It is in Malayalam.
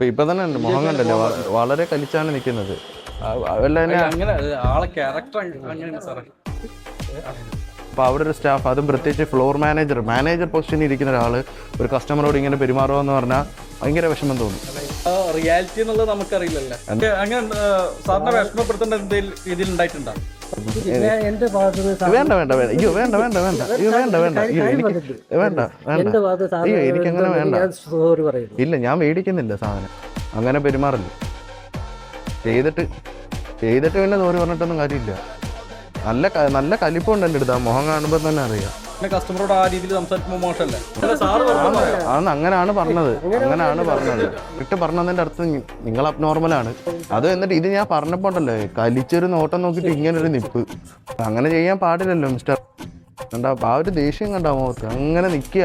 ഇപ്പൊ ഇപ്പൊ തന്നെ ഉണ്ട് മുഖം കണ്ടല്ലേ? വളരെ കലിച്ചാണ് നിൽക്കുന്നത് അല്ല അങ്ങനെ ആളെ ക്യാരക്ടർ അങ്ങനെയാണ് സാറേ. അപ്പൊ അവിടെ ഒരു സ്റ്റാഫ് അതും പ്രത്യേകിച്ച് ഫ്ലോർ മാനേജർ മാനേജർ പൊസിഷനിൽ ഇരിക്കുന്ന ഒരാൾ ഒരു കസ്റ്റമറോട് ഇങ്ങനെ പെരുമാറുക എന്ന് പറഞ്ഞാൽ ഭയങ്കര വിഷമം തോന്നും. റിയാലിറ്റി എന്നുള്ളത് നമുക്കറിയില്ലല്ലോ. അങ്ങനെ സാറിനെ വിഷമപ്പെടുത്തേണ്ട എന്തെങ്കിലും രീതിയിൽ ഉണ്ടായിട്ടുണ്ടോ എന്റെ വേണ്ട വേണ്ട വേണ്ട. അയ്യോ വേണ്ട വേണ്ട വേണ്ട. അയ്യോ വേണ്ട വേണ്ട. അയ്യോ എനിക്ക് വേണ്ട വേണ്ട. അയ്യോ എനിക്ക് അങ്ങനെ അയ്യോ എനിക്കങ്ങനെ വേണ്ട. ഞാൻ സോറി പറയുന്നു. ഇല്ല ഞാൻ മേടിക്കുന്നില്ല സാധനം. അങ്ങനെ പെരുമാറില്ല. ചെയ്തിട്ട് ചെയ്തിട്ട് പിന്നെ തോറി പറഞ്ഞിട്ടൊന്നും കാര്യമില്ല. നല്ല നല്ല കലിപ്പുണ്ട് എന്റെ അടുത്ത്. ആ മുഖം കാണുമ്പോൾ തന്നെ അറിയാം. പിന്നെ കസ്റ്റമറോട് ആ രീതിയിൽ സംസാരിക്കുമ്പോൾ മോശമല്ലേ? ആന്ന് അങ്ങനെയാണ് പറഞ്ഞത്. അങ്ങനെയാണ് പറഞ്ഞത്. ഇട്ട് പറഞ്ഞതിന്റെ അർത്ഥം നി- നിങ്ങൾ അബ്നോർമലാണ് അത് എന്നിട്ട് ഇത് ഞാൻ പറഞ്ഞപ്പോൾ ഉണ്ടല്ലോ കലിച്ചൊരു നോട്ടം നോക്കിയിട്ട് ഇങ്ങനെ ഒരു നിപ്പ്. അങ്ങനെ ചെയ്യാൻ പാടില്ലല്ലോ മിസ്റ്റർ കണ്ടാ ആ ഒരു ദേഷ്യം കണ്ടാ മുഖത്ത്. അങ്ങനെ നിൽക്കുക